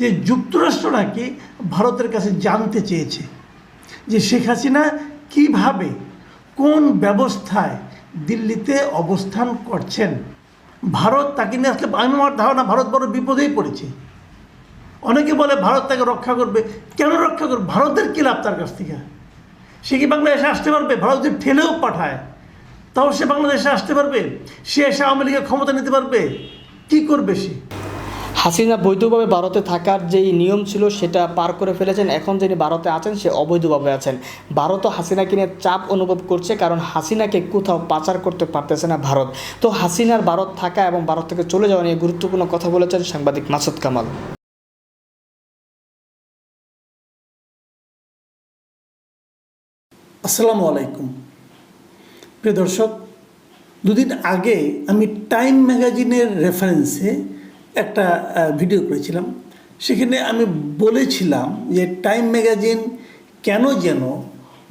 যে যুক্তরাষ্ট্র নাকি ভারতের কাছে জানতে চেয়েছে যে শেখ হাসিনা কীভাবে কোন ব্যবস্থায় দিল্লিতে অবস্থান করছেন। ভারত তাকে নিয়ে আসলে আমি আমার ধারণা ভারত বড় বিপদেই পড়েছে। অনেকে বলে ভারত তাকে রক্ষা করবে। কেন রক্ষা করবে? ভারতের কী লাভ তার কাছ থেকে? সে কি বাংলাদেশে আসতে পারবে? ভারত যদি ঠেলেও পাঠায়, তাও সে বাংলাদেশে আসতে পারবে? সে এসে আওয়ামী লীগের ক্ষমতা নিতে পারবে? কি করবে সে? হাসিনা বৈধভাবে ভারতে থাকার যেই নিয়ম ছিল সেটা পার করে ফেলেছেন। এখন যিনি ভারতে আছেন, সে অবৈধভাবে আছেন। ভারতও হাসিনাকে নিয়ে চাপ অনুভব করছে, কারণ হাসিনাকে কোথাও পাচার করতে পারতেছে না ভারত। তো হাসিনার ভারত থাকা এবং ভারত থেকে চলে যাওয়া নিয়ে গুরুত্বপূর্ণ কথা বলেছেন সাংবাদিক মাসুদ কামাল। আসসালামু আলাইকুম। প্রিয় দর্শক, দুদিন আগে আমি টাইম ম্যাগাজিনের রেফারেন্সে একটা ভিডিও করেছিলাম। সেখানে আমি বলেছিলাম যে টাইম ম্যাগাজিন কেন যেন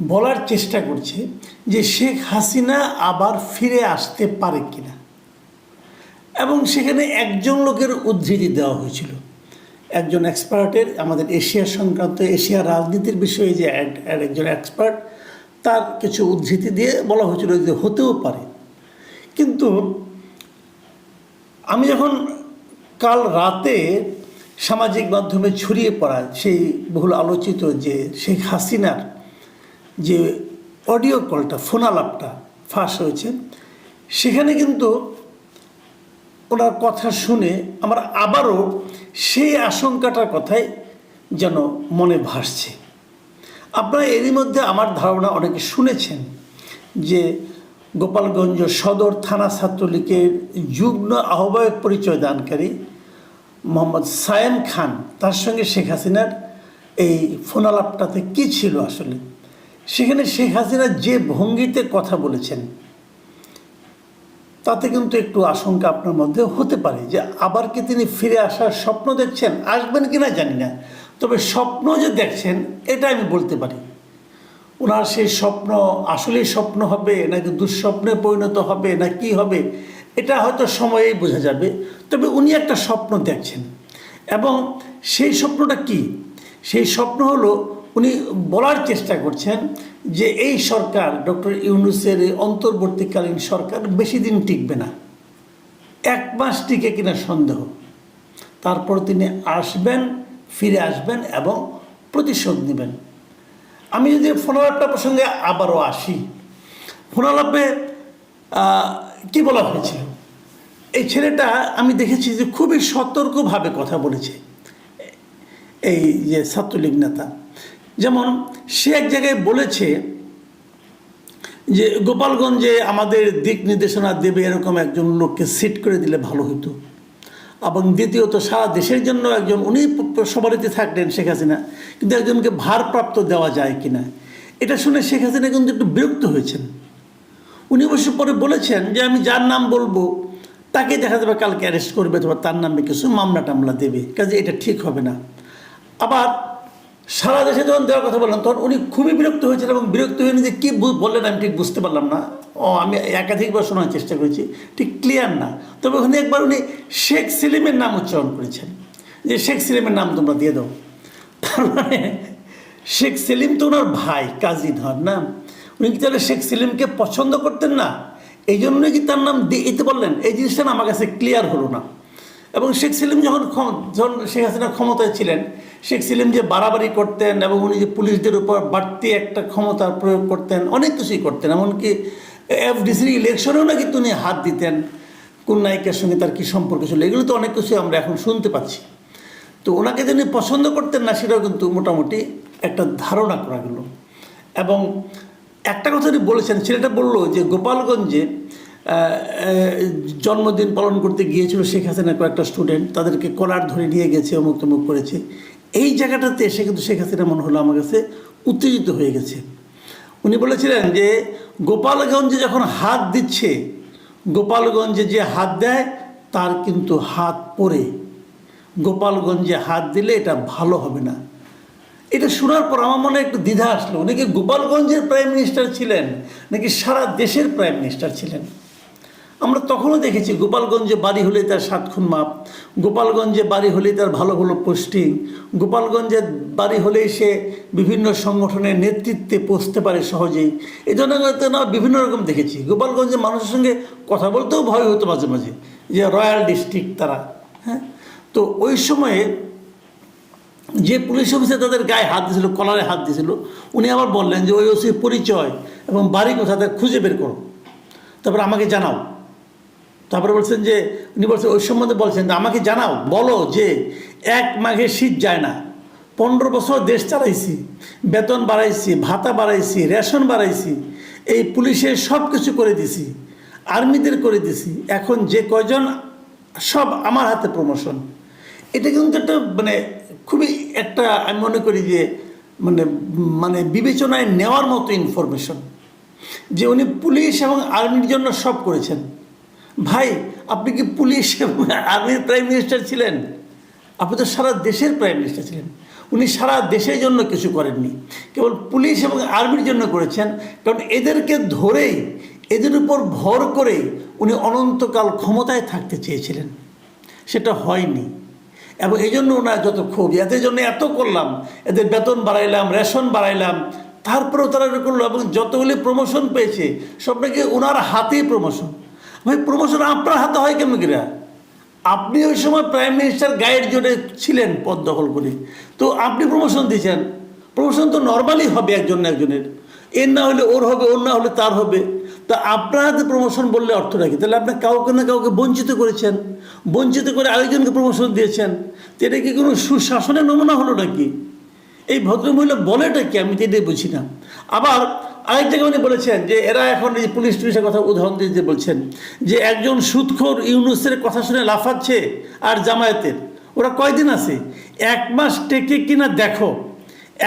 বলার চেষ্টা করছে যে শেখ হাসিনা আবার ফিরে আসতে পারে কিনা। এবং সেখানে একজন লোকের উদ্ধৃতি দেওয়া হয়েছিল। একজন এক্সপার্টের আমাদের এশিয়া সংক্রান্ত, এশিয়া রাজনীতির বিষয়ে যে এক- একজন এক্সপার্ট তার কিছু উদ্ধৃতি দিয়ে বলা হয়েছিল যে হতেও পারে। কিন্তু আমি যখন কাল রাতে সামাজিক মাধ্যমে ছড়িয়ে পড়া সেই বহুল আলোচিত যে শেখ হাসিনার যে অডিও কলটা ফোনালাপটা ফাঁস হয়েছে, সেখানে কিন্তু ওনার কথা শুনে আমার আবারও সেই আশঙ্কাটার কথাই যেন মনে ভাসছে। আপনারা এরই মধ্যে আমার ধারণা অনেকে শুনেছেন যে গোপালগঞ্জ সদর থানা ছাত্রলীগের যুগ্ম আহ্বায়ক পরিচয় দানকারী মোহাম্মদ সায়েম খান, তার সঙ্গে শেখ হাসিনার এই ফোনালাপটাতে কী ছিল আসলে? সেখানে শেখ হাসিনা যে ভঙ্গিতে কথা বলেছেন, তাতে কিন্তু একটু আশঙ্কা আপনার মধ্যে হতে পারে যে আবার কি তিনি ফিরে আসার স্বপ্ন দেখছেন? আসবেন কি না জানি না। তবে স্বপ্ন যে দেখছেন, এটা আমি বলতে পারি। ওনার সেই স্বপ্ন আসলেই স্বপ্ন হবে, নাকি দুঃস্বপ্নে পরিণত হবে, না কি হবে? এটা হয়তো সময়েই বোঝা যাবে, তবে উনি একটা স্বপ্ন দেখছেন। এবং সেই স্বপ্নটা কি? সেই স্বপ্ন হলো উনি বলার চেষ্টা করছেন যে এই সরকার, ডক্টর ইউনুসের এই অন্তর্বর্তীকালীন সরকার বেশি দিন টিকবে না। এক মাস টিকে কিনা সন্দেহ। তারপর তিনি আসবেন, ফিরে আসবেন এবং প্রতিশোধ নেবেন। আমি যদি ফোনালাপটা প্রসঙ্গে আবারও আসি। ফোনালাপে কি বলা হয়েছে? এই ছেলেটা আমি দেখেছি যে খুবই সতর্কভাবে কথা বলেছে। এই যে ছাত্রলীগ নেতা। যেমন সে এক জায়গায় বলেছে যে, গোপালগঞ্জে আমাদের দিক নির্দেশনা দেবে এরকম একজন লোককে সিট করে দিলে ভালো হতো। এবং দ্বিতীয়ত সারা দেশের জন্য একজন, উনি সবারিতে থাকলেন শেখ হাসিনা, কিন্তু একজনকে ভারপ্রাপ্ত দেওয়া যায় কিনা? এটা শুনে শেখ হাসিনা কিন্তু একটু বিরক্ত হয়েছেন। উনি অবশ্য পরে বলেছেন যে আমি যার নাম বলব, তাকে দেখা যাবে কালকে অ্যারেস্ট করবে অথবা তার নামে কিছু মামলা টামলা দেবে, কাজে এটা ঠিক হবে না। আবার সারা দেশে যখন দেওয়ার কথা বললাম, তখন উনি খুবই বিরক্ত হয়েছেন এবং বিরক্ত হয়ে যে কী বললেন আমি ঠিক বুঝতে পারলাম না। ও, আমি একাধিকবার শোনার চেষ্টা করেছি, ঠিক ক্লিয়ার না। তবে ওখানে একবার উনি শেখ সেলিমের নাম উচ্চারণ করেছেন। যে শেখ সেলিমের নাম তোমরা দিয়ে দাও। তার মানে শেখ সেলিম তো ওনার ভাই কাজিন হন না? তাহলে শেখ সেলিমকে পছন্দ করতেন না এই জন্যই কি তার নাম দিতে বললেন, এই জিনিসটা আমার কাছে ক্লিয়ার হলো না। এবং শেখ সেলিম যখন যখন শেখ হাসিনা ক্ষমতায় ছিলেন, শেখ সেলিম যে বাড়াবাড়ি করতেন এবং উনি যে পুলিশদের উপর বাড়তি একটা ক্ষমতার প্রয়োগ করতেন, অনেক কিছুই করতেন, এমনকি এফডিসির ইলেকশনেও নাকি উনি হাত দিতেন, কোন নায়িকার সঙ্গে তার কী সম্পর্ক ছিল, এগুলো তো অনেক কিছুই আমরা এখন শুনতে পাচ্ছি। তো ওনাকে যিনি পছন্দ করতেন না, সেটাও কিন্তু মোটামুটি একটা ধারণা করা গেল। এবং একটা কথা বলেছেন, ছেলেটা বলল যে গোপালগঞ্জে জন্মদিন পালন করতে গিয়েছিল শেখ হাসিনা কয়েকটা স্টুডেন্ট তাদেরকে কলার ধরে নিয়ে গেছে, অমুক তমুক করেছে। এই জায়গাটাতে এসে কিন্তু শেখ হাসিনা মনে হলো আমার কাছে উত্তেজিত হয়ে গেছে। উনি বলেছিলেন যে গোপালগঞ্জে যখন হাত দিচ্ছে, গোপালগঞ্জে যে হাত দেয়, তার কিন্তু হাত পরে। গোপালগঞ্জে হাত দিলে এটা ভালো হবে না। এটা শোনার পর আমার মনে একটু দ্বিধা আসলো। উনি কি গোপালগঞ্জের প্রাইম মিনিস্টার ছিলেন, নাকি সারা দেশের প্রাইম মিনিস্টার ছিলেন? আমরা তখনও দেখেছি গোপালগঞ্জে বাড়ি হলেই তার সাত খুন মাপ, গোপালগঞ্জে বাড়ি হলেই তার ভালো ভালো পোস্টিং, গোপালগঞ্জে বাড়ি হলেই সে বিভিন্ন সংগঠনের নেতৃত্বে পৌঁছতে পারে সহজেই। এই হয়তো না, বিভিন্ন রকম দেখেছি। গোপালগঞ্জে মানুষের সঙ্গে কথা বলতেও ভয় হতো মাঝে মাঝে, যে রয়্যাল ডিস্ট্রিক্ট তারা হ্যাঁ? তো ওই সময়ে যে পুলিশ অফিসার তাদের গায়ে হাত দিয়েছিল, কলারে হাত দিয়েছিল, উনি আবার বললেন যে ওই ওসির পরিচয় এবং বাড়ি কোথা তাদের খুঁজে বের করো। তারপর আমাকে জানাও। তারপরে বলছেন যে, উনি বলছেন, ওই সম্বন্ধে বলছেন আমাকে জানাও, বলো যে এক মাঘে শীত যায় না। পনেরো বছর দেশ চালাইছি, বেতন বাড়াইছি, ভাতা বাড়াইছি, রেশন বাড়াইছি, এই পুলিশের সব কিছু করে দিছি, আর্মিদের করে দিছি, এখন যে কয়জন, সব আমার হাতে প্রমোশন এটা কিন্তু একটা মানে খুবই একটা, আমি মনে করি যে মানে মানে বিবেচনায় নেওয়ার মতো ইনফরমেশন যে উনি পুলিশ এবং আর্মির জন্য সব করেছেন। ভাই, আপনি কি পুলিশ এবং আর্মির প্রাইম মিনিস্টার ছিলেন? আপনি তো সারা দেশের প্রাইম মিনিস্টার ছিলেন। উনি সারা দেশের জন্য কিছু করেননি। কেবল পুলিশ এবং আর্মির জন্য করেছেন। কারণ এদেরকে ধরেই, এদের উপর ভর করে উনি অনন্তকাল ক্ষমতায় থাকতে চেয়েছিলেন। সেটা হয়নি। এবং এই জন্য ওনার যত ক্ষোভ, এদের জন্য এত করলাম, এদের বেতন বাড়াইলাম, রেশন বাড়াইলাম, তারপরেও তারা করল এবং যতগুলি প্রমোশন পেয়েছে, সব নাকি ওনার হাতেই প্রমোশন ভাই প্রমোশন আপনার হাতে হয় কেমন কিরা? আপনি ওই সময় প্রাইম মিনিস্টার গাইড জোরে ছিলেন পদ দখল করে। তো আপনি প্রমোশন দিয়েছেন। প্রমোশন তো নর্মালি হবে একজন একজনের। এর না হলে ওর হবে, ওর না হলে তার হবে। তা আপনার হাতে প্রমোশন বললে অর্থ রাখি তাহলে আপনি কাউকে না কাউকে বঞ্চিত করেছেন, বঞ্চিত করে আরেকজনকে প্রমোশন দিয়েছেন। তো এটা কি কোনো সুশাসনের নমুনা হলো নাকি? এই ভদ্রমহিলা বলেটা কি? আমি তো এটাই বুঝি না। আবার আরেক উনি বলেছেন যে এরা এখন এই পুলিশ টুলিশের কথা উদাহরণ দিয়ে যে বলছেন যে একজন সুদখোর ইউনুসের কথা শুনে লাফাচ্ছে আর জামায়াতের। ওরা কয়দিন আছে? এক মাস টেকে কিনা দেখো।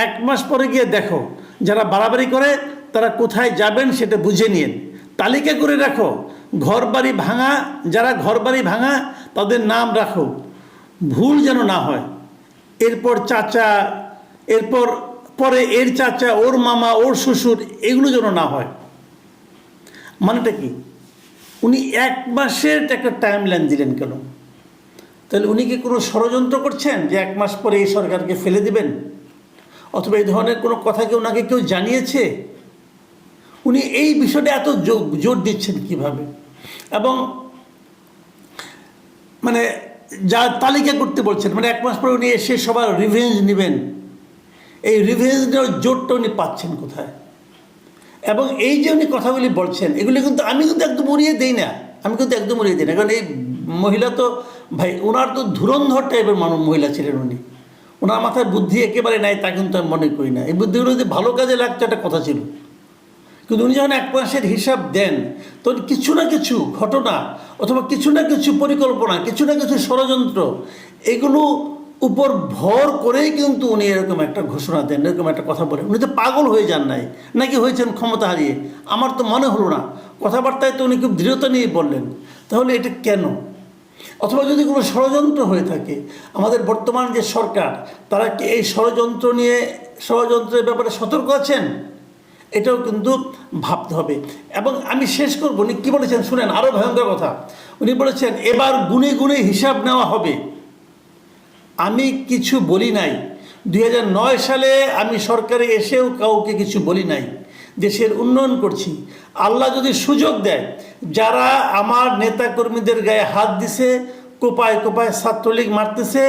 এক মাস পরে গিয়ে দেখো। যারা বাড়াবাড়ি করে, তারা কোথায় যাবেন সেটা বুঝে নিন। তালিকা করে রাখো। ঘর বাড়ি ভাঙা, যারা ঘর বাড়ি ভাঙা, তাদের নাম রাখো। ভুল যেন না হয়। এরপর চাচা, এরপর পরে এর চাচা, ওর মামা, ওর শ্বশুর, এগুলো যেন না হয়। মানেটা কি? উনি এক মাসের একটা টাইম লাইন দিলেন কেন? তাহলে উনি কি কোনো ষড়যন্ত্র করছেন যে এক মাস পরে এই সরকারকে ফেলে দিবেন? অথবা এই ধরনের কোনো কথা কি ওনাকে কেউ জানিয়েছে? উনি এই বিষয়টা এত জোর দিচ্ছেন কীভাবে? এবং মানে যা তালিকা করতে বলছেন মানে এক মাস পরে উনি এসে সবার রিভেঞ্জ নেবেন। এই রিভেঞ্জ নেওয়ার জোরটা উনি পাচ্ছেন কোথায়? এবং এই যে উনি কথাগুলি বলছেন, এগুলি কিন্তু আমি কিন্তু একদম উড়িয়ে দিই না। আমি কিন্তু একদম উড়িয়ে দিই না। কারণ এই মহিলা তো, ভাই ওনার তো ধুরন্ধর টাইপের মানব মহিলা ছিলেন উনি। ওনার মাথায় বুদ্ধি একেবারে নাই, তা কিন্তু আমি মনে করি না। এই বুদ্ধিগুলো যদি ভালো কাজে লাগতো, একটা কথা ছিল। কিন্তু উনি যখন এক মাসের হিসাব দেন তখন কিছু না কিছু ঘটনা, অথবা কিছু না কিছু পরিকল্পনা, কিছু না কিছু ষড়যন্ত্র, এগুলো উপর ভর করেই কিন্তু উনি এরকম একটা ঘোষণা দেন, এরকম একটা কথা বলেন। উনি তো পাগল হয়ে যান নাই, নাকি হয়েছেন ক্ষমতা হারিয়ে? আমার তো মনে হলো না। কথাবার্তায় তো উনি খুব দৃঢ়তা নিয়ে বললেন। তাহলে এটা কেন? অথবা যদি কোনো ষড়যন্ত্র হয়ে থাকে, আমাদের বর্তমান যে সরকার, তারা কি এই ষড়যন্ত্র নিয়ে, ষড়যন্ত্রের ব্যাপারে সতর্ক আছেন? এটাও কিন্তু ভাবতে হবে। এবং আমি শেষ করব, উনি কী বলেছেন শুনেন আরও ভয়ঙ্কর কথা। উনি বলেছেন, এবার গুনে গুনে হিসাব নেওয়া হবে। আমি কিছু বলি নাই। দুই হাজার নয় সালে আমি সরকারে এসেও কাউকে কিছু বলি নাই। দেশের উন্নয়ন করছি। আল্লাহ যদি সুযোগ দেয়, যারা আমার নেতাকর্মীদের গায়ে হাত দিছে, কোপায় কোপায় ছাত্রলীগ মারতেছে,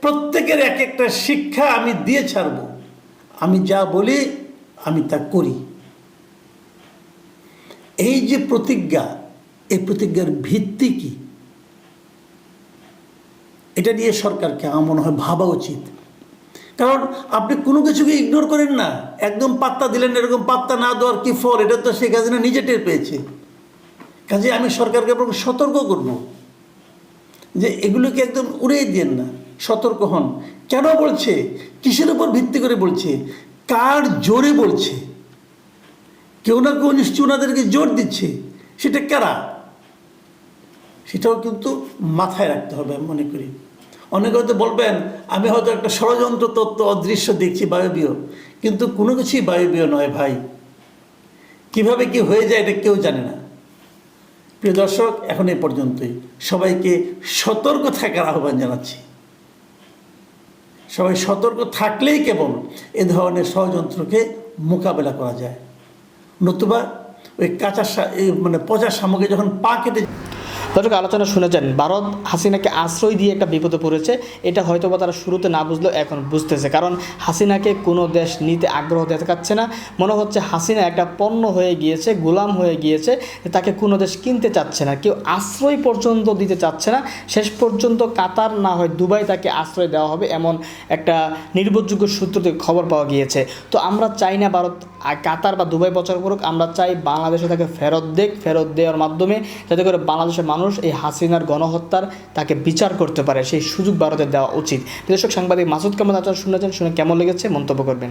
প্রত্যেকের এক একটা শিক্ষা আমি দিয়ে ছাড়ব। আমি যা বলি, আমি তা করি। এই যে প্রতিজ্ঞা, এই প্রতিজ্ঞার ভিত্তি কি? এটা নিয়ে সরকারকে আমার মনে হয় ভাবা উচিত। কারণ আপনি কোনো কিছুকে ইগনোর করেন না। একদম পাত্তা দিলেন এরকম পাত্তা না দেওয়ার কি ফল? এটা তো শেখ হাসিনা নিজে টের পেয়েছে। কাজে আমি সরকারকে আপনাকে সতর্ক করব যে এগুলোকে একদম উড়িয়ে দিন না, সতর্ক হন। কেন বলছে? কিসের উপর ভিত্তি করে বলছে? কার জোরে বলছে? কেউ না কেউ নিশ্চয় ওনাদেরকে জোর দিচ্ছে। সেটা কারা? সেটাও কিন্তু মাথায় রাখতে হবে আমি মনে করি। অনেকে হয়তো বলবেন, আমি হয়তো একটা ষড়যন্ত্র তত্ত্ব, অদৃশ্য দেখছি বায়বীয়। কিন্তু কোনো কিছুই বায়বীয় নয় ভাই। কীভাবে কি হয়ে যায় এটা কেউ জানে না। প্রিয় দর্শক, এখন এই পর্যন্তই। সবাইকে সতর্ক থাকার আহ্বান জানাচ্ছি। সবাই সতর্ক থাকলেই কেবল এ ধরনের ষড়যন্ত্রকে মোকাবেলা করা যায়। নতুবা ওই কাঁচা মানে পচা সামগ্রী যখন পা কেটে দর্শক, আলোচনা শুনেছেন। ভারত হাসিনাকে আশ্রয় দিয়ে একটা বিপদে পড়েছে। এটা হয়তো বা তারা শুরুতে না বুঝলেও এখন বুঝতেছে। কারণ হাসিনাকে কোনো দেশ নিতে আগ্রহ দেখাচ্ছে না। মনে হচ্ছে হাসিনা একটা পণ্য হয়ে গিয়েছে, গোলাম হয়ে গিয়েছে তাকে কোনো দেশ কিনতে চাচ্ছে না। কেউ আশ্রয় পর্যন্ত দিতে চাচ্ছে না। শেষ পর্যন্ত কাতার না হয় দুবাই তাকে আশ্রয় দেওয়া হবে এমন একটা নির্ভরযোগ্য সূত্র থেকে খবর পাওয়া গিয়েছে। তো আমরা চাই না ভারত কাতার বা দুবাই বছর করুক। আমরা চাই বাংলাদেশে তাকে ফেরত দেখ ফেরত দেওয়ার মাধ্যমে, যাতে করে বাংলাদেশের মানুষ এই হাসিনার গণহত্যার তাকে বিচার করতে পারে, সেই সুযোগ ভারতের দেওয়া উচিত। বিদেশক সাংবাদিক মাসুদ কামাল আচার শুনেছেন, শুনে কেমন লেগেছে, মন্তব্য করবেন।